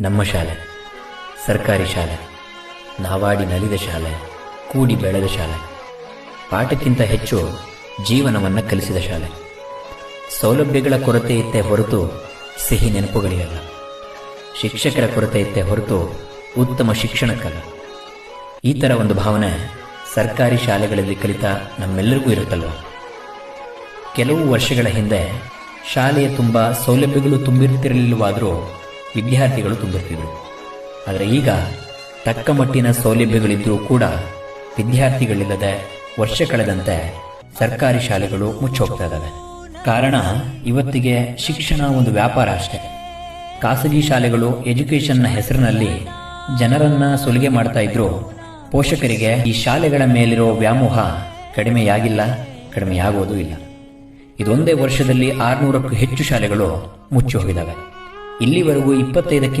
ನಮ್ಮ ಶಾಲೆ, ಸರ್ಕಾರಿ ಶಾಲೆ, ನಾವಾಡಿ ನಲಿದ ಶಾಲೆ, ಕೂಡಿ ಬೆಳೆದ ಶಾಲೆ, ಪಾಠಕ್ಕಿಂತ ಹೆಚ್ಚು ಜೀವನವನ್ನು ಕಲಿಸಿದ ಶಾಲೆ. ಸೌಲಭ್ಯಗಳ ಕೊರತೆ ಇತ್ತೆ ಹೊರತು ಸಿಹಿ ನೆನಪುಗಳಿಗಲ್ಲ. ಶಿಕ್ಷಕರ ಕೊರತೆ ಇತ್ತೆ ಹೊರತು ಉತ್ತಮ ಶಿಕ್ಷಣಕ್ಕಲ್ಲ. ಈ ಥರ ಒಂದು ಭಾವನೆ ಸರ್ಕಾರಿ ಶಾಲೆಗಳಲ್ಲಿ ಕಲಿತ ನಮ್ಮೆಲ್ಲರಿಗೂ ಇರುತ್ತಲ್ವ? ಕೆಲವು ವರ್ಷಗಳ ಹಿಂದೆ ಶಾಲೆಯ ತುಂಬ ಸೌಲಭ್ಯಗಳು ತುಂಬಿರ್ತಿರಲಿಲ್ಲವಾದರೂ ವಿದ್ಯಾರ್ಥಿಗಳು ತುಂಬುತ್ತಿದ್ದರು. ಆದರೆ ಈಗ ತಕ್ಕ ಮಟ್ಟಿನ ಸೌಲಭ್ಯಗಳಿದ್ದರೂ ಕೂಡ ವಿದ್ಯಾರ್ಥಿಗಳಿಲ್ಲದೆ ವರ್ಷ ಕಳೆದಂತೆ ಸರ್ಕಾರಿ ಶಾಲೆಗಳು ಮುಚ್ಚೋಗ್ತಾ ಇದ್ದಾವೆ. ಕಾರಣ ಇವತ್ತಿಗೆ ಶಿಕ್ಷಣ ಒಂದು ವ್ಯಾಪಾರ ಅಷ್ಟೇ. ಖಾಸಗಿ ಶಾಲೆಗಳು ಎಜುಕೇಷನ್ನ ಹೆಸರಿನಲ್ಲಿ ಜನರನ್ನ ಸುಲಿಗೆ ಮಾಡ್ತಾ ಇದ್ರು ಪೋಷಕರಿಗೆ ಈ ಶಾಲೆಗಳ ಮೇಲಿರೋ ವ್ಯಾಮೋಹ ಕಡಿಮೆಯಾಗಿಲ್ಲ, ಕಡಿಮೆಯಾಗೋದೂ ಇಲ್ಲ. ಇದೊಂದೇ ವರ್ಷದಲ್ಲಿ ಆರುನೂರಕ್ಕೂ ಹೆಚ್ಚು ಶಾಲೆಗಳು ಮುಚ್ಚಿ ಹೋಗಿದ್ದಾವೆ. ಇಲ್ಲಿವರೆಗೂ ಇಪ್ಪತ್ತೈದಕ್ಕಿಂತ